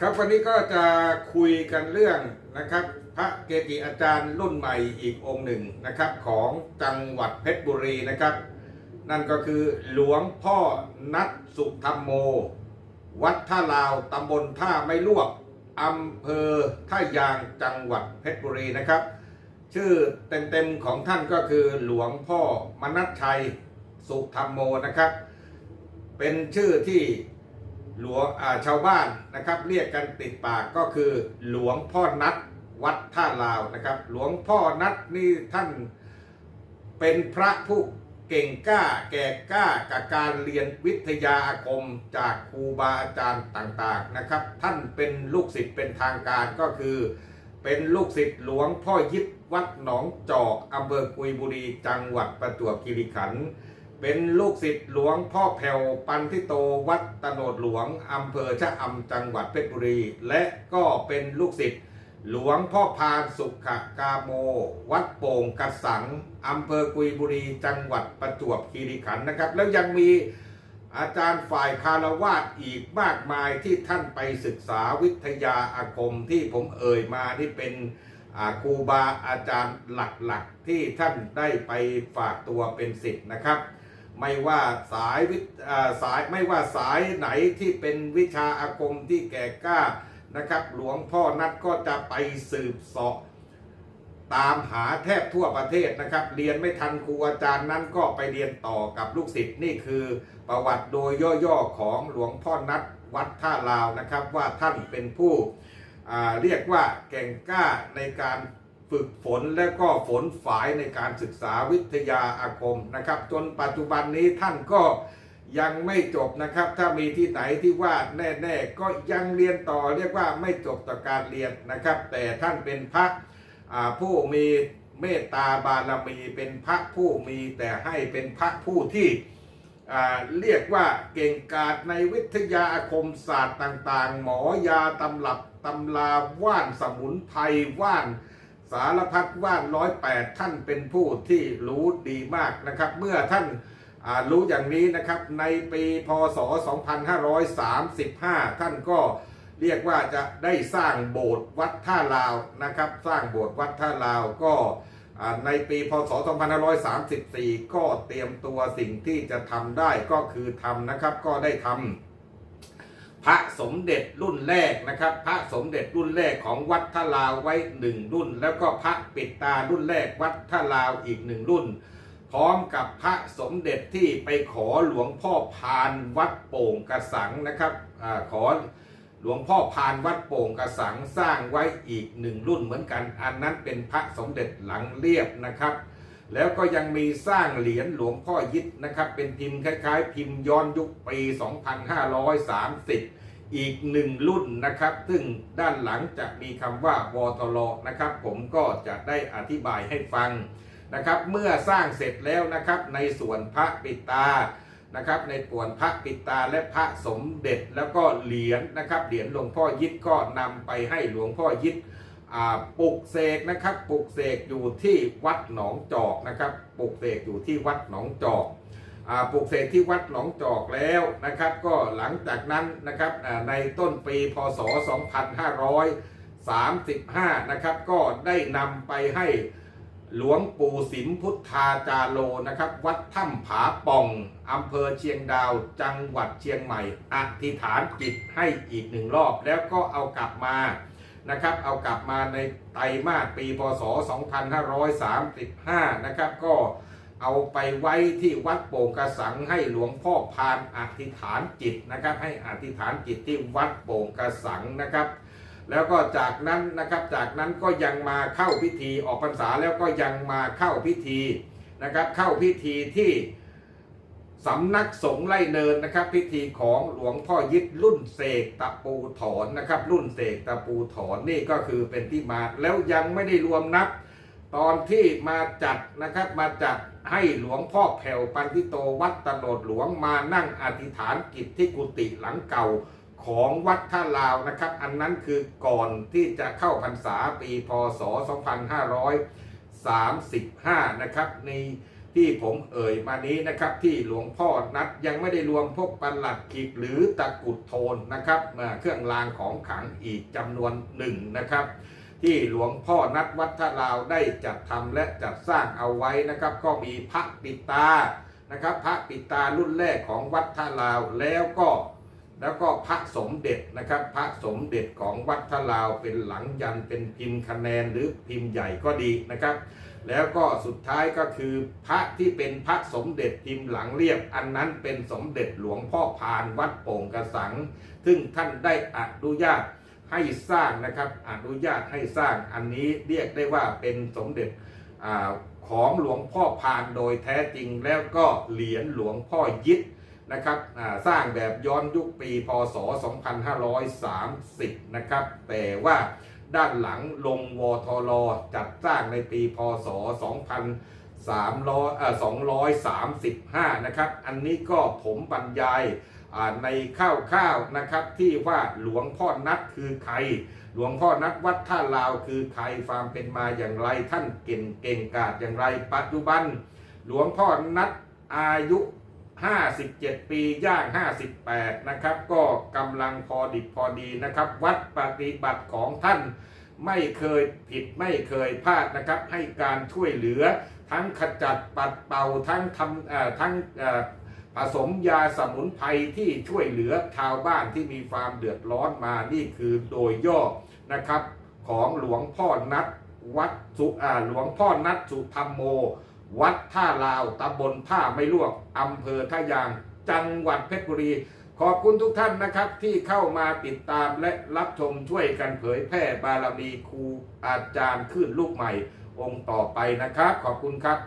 ครับวันนี้ก็จะคุยกันเรื่องนะครับ พระเกจิอาจารย์รุ่นใหม่อีกองค์หนึ่งนะครับ ของจังหวัดเพชรบุรีนะครับ นั่นก็คือหลวงพ่อนัทสุธรรมโม วัดท่าลาวตำบลท่าไม่ลวกอำเภอท่ายางจังหวัดเพชรบุรีนะครับ ชื่อเต็มๆของท่านก็คือหลวงพ่อมนัสชัยสุธรรมโมนะครับ เป็นชื่อที่ หลวงชาวบ้านนะครับเรียกกันติดปากก็คือหลวงพ่อนัทวัดท่าลาวนะครับ หลวงพ่อนัทนี่ท่านเป็นพระผู้เก่งกล้าแก่กล้ากับการเรียนวิทยาอาคมจากครูบาอาจารย์ต่างๆนะครับ ท่านเป็นลูกศิษย์เป็นทางการก็คือ เป็นลูกศิษย์หลวงพ่อยิดวัดหนองจอกอำเภอกุยบุรีจังหวัดประจวบคีรีขันธ์ เป็นลูกศิษย์หลวงพ่อแผ่วปันทิโตวัดตโนดหลวงอำเภอชะอำจังหวัดเพชรบุรี และก็เป็นลูกศิษย์หลวงพ่อพานสุขกาโม วัดโป่งกระสังอำเภอกุยบุรี จังหวัดประจวบคีรีขันธ์นะครับ แล้วยังมีอาจารย์ฝ่ายคารวาสอีกมากมายที่ท่านไปศึกษาวิทยาอาคมที่ผมเอ่ยมาที่เป็นครูบาอาจารย์หลักๆ ที่ท่านได้ไปฝากตัวเป็นศิษย์นะครับ ไม่ว่าสายวิทอ่าสายไม่ว่าสายไหนที่เป็นวิชาอาคมที่แก่กล้านะครับ หลวงพ่อนัดก็จะไปสืบเสาะตามหาแทบทั่วประเทศนะครับ เรียนไม่ทันครูอาจารย์นั้นก็ไปเรียนต่อกับลูกศิษย์นี่คือประวัติโดยย่อๆของหลวงพ่อนัดวัดท่าลาวนะครับ ว่าท่านเป็นผู้เรียกว่าแก่งกล้าในการ ฝึกฝนและก็ฝนฝายในการศึกษาวิทยาอาคมนะครับ จนปัจจุบันนี้ท่านก็ยังไม่จบนะครับ ถ้ามีที่ไหนที่ว่าแน่ ๆ ก็ยังเรียนต่อเรียกว่าไม่จบต่อการเรียนนะครับ แต่ท่านเป็นพระผู้มีเมตตาบารมีเป็นพระผู้มีแต่ให้เป็นพระผู้ที่เรียกว่าเก่งกาจในวิทยาอาคมศาสตร์ต่าง ๆ หมอยาตำรับตำราว่านสมุนไพรว่าน สารพัดว่านร้อยแปดท่านเป็นผู้ที่รู้ดีมากนะครับ เมื่อท่านารู้อย่างนี้นะครับในปีพศ 2535 ท่านก็เรียกว่าจะได้สร้างโบสถ์วัดท่าลาวนะครับ สร้างโบสถ์วัดท่าลาวก็ในปีพศ 2534 ก็เตรียมตัวสิ่งที่จะทำได้ก็คือทำนะครับก็ได้ทำ พระสมเด็จรุ่นแรกนะครับ พระสมเด็จรุ่นแรกของวัดท่าลาวไว้หนึ่งรุ่น แล้วก็พระปิดตารุ่นแรกวัดท่าลาวอีกหนึ่งรุ่น พร้อมกับพระสมเด็จที่ไปขอหลวงพ่อพานวัดโป่งกระสังนะครับอขอหลวงพ่อพานวัดโป่งกระสังสร้างไว้อีกหนึ่งรุ่นเหมือนกัน อันนั้นเป็นพระสมเด็จหลังเรียบนะครับ แล้วก็ยังมีสร้างเหรียญหลวงพ่อยิดนะครับ เป็นพิมพ์คล้ายๆ พิมพ์ย้อนยุคปี 2530 อีกหนึ่งรุ่นนะครับ ซึ่งด้านหลังจะมีคำว่าวตลนะครับ ผมก็จะได้อธิบายให้ฟังนะครับ เมื่อสร้างเสร็จแล้วนะครับ ในส่วนพระปิตานะครับ ในป่วนพระปิตาและพระสมเด็จแล้วก็เหรียญนะครับ เหรียญหลวงพ่อยิดก็นำไปให้หลวงพ่อยิด ปลุกเสกนะครับปลุกเสกอยู่ที่วัดหนองจอกนะครับปลุกเสกอยู่ที่วัดหนองจอกปลุกเสกที่วัดหนองจอกแล้วนะครับ ก็หลังจากนั้นนะครับในต้นปีพศ 2535 นะครับก็ได้นำไปให้หลวงปู่สิมพุทธาจาโลนะครับ วัดถ้ำผาป่องอำเภอเชียงดาว จังหวัดเชียงใหม่ อธิษฐานจิตให้อีกหนึ่งรอบ แล้วก็เอากลับมา นะครับ เอากลับมาในไตรมาสปีพศ 2535 นะครับ ก็เอาไปไว้ที่วัดโป่งกระสังให้หลวงพ่อพานอธิษฐานจิตนะครับ ให้อธิษฐานจิตที่วัดโป่งกระสังนะครับ แล้วก็จากนั้นนะครับจากนั้นก็ยังมาเข้าพิธีออกพรรษาแล้วก็ยังมาเข้าพิธีนะครับ เข้าพิธีที่ สำนักสงฆ์ไล่เนินนะครับ พิธีของหลวงพ่อยิดรุ่นเสกตะปูถอนนะครับ รุ่นเสกตะปูถอนนี่ก็คือเป็นที่มาแล้วยังไม่ได้รวมนับ ตอนที่มาจัดนะครับมาจัดให้หลวงพ่อแผ่วปันทิโตวัดตโนดหลวงมานั่งอธิษฐานกิจที่กุฏิหลังเก่าของวัดท่าลาวนะครับ อันนั้นคือก่อนที่จะเข้าพรรษาปีพศ 2535 นะครับใน ที่ผมเอ่ยมานี้นะครับที่หลวงพ่อนัดยังไม่ได้รวมพวกประหลัดขิกหรือตะกุดโทนนะครับมาเครื่องรางของขังอีกจำนวนหนึ่งนะครับ ที่หลวงพ่อนัดวัดท่าลาวได้จัดทำและจัดสร้างเอาไว้นะครับ ก็มีพระปิตานะครับ พระปิตารุ่นแรกของวัดท่าลาวแล้วก็แล้วก็พระสมเด็จนะครับ พระสมเด็จของวัดท่าลาวเป็นหลังยันเป็นพิมพ์คะแนนหรือพิมพ์ใหญ่ก็ดีนะครับ แล้วก็สุดท้ายก็คือพระที่เป็นพระสมเด็จพิมพ์หลังเรียบ อันนั้นเป็นสมเด็จหลวงพ่อพานวัดโป่งกระสัง ซึ่งท่านได้อนุญาตให้สร้างนะครับอนุญาตให้สร้างอันนี้เรียกได้ว่าเป็นสมเด็จอของหลวงพ่อพานโดยแท้จริงแล้วก็เหรียญหลวงพ่อยิดนะครับสร้างแบบย้อนยุคปีพศ 2530 นะครับ แต่ว่า ด้านหลังลงวทลจัดสร้างในปีพศ 2235 นะครับ อันนี้ก็ผมบรรยายอ่าในข้าวๆนะครับที่ว่าหลวงพ่อนัดคือใคร หลวงพ่อนัดวัดท่าลาวคือใครความเป็นมาอย่างไรท่านเก่งเก่งกาจอย่างไรปัจจุบัน หลวงพ่อนัดอายุ 57 ปีย่าง 58 นะครับ ก็กำลังพอดิบพอดีนะครับ วัดปฏิบัติของท่านไม่เคยผิดไม่เคยพลาดนะครับ ให้การช่วยเหลือทั้งขจัดปัดเป่าทั้งทำทั้งผสมยาสมุนไพรที่ช่วยเหลือชาวบ้านที่มีความเดือดร้อนมานี่คือโดยย่อนะครับ ของหลวงพ่อนัดวัดสุหลวงพ่อนัดสุธรรมโม วัดท่าลาวตำบลท่าไม่ลวกอำเภอท่ายาง จังหวัดเพชรบุรี ขอบคุณทุกท่านนะครับที่เข้ามาติดตามและรับชมช่วยกันเผยแพร่บารมีครูอาจารย์ขึ้นลูกใหม่ องค์ต่อไปนะครับ ขอบคุณครับ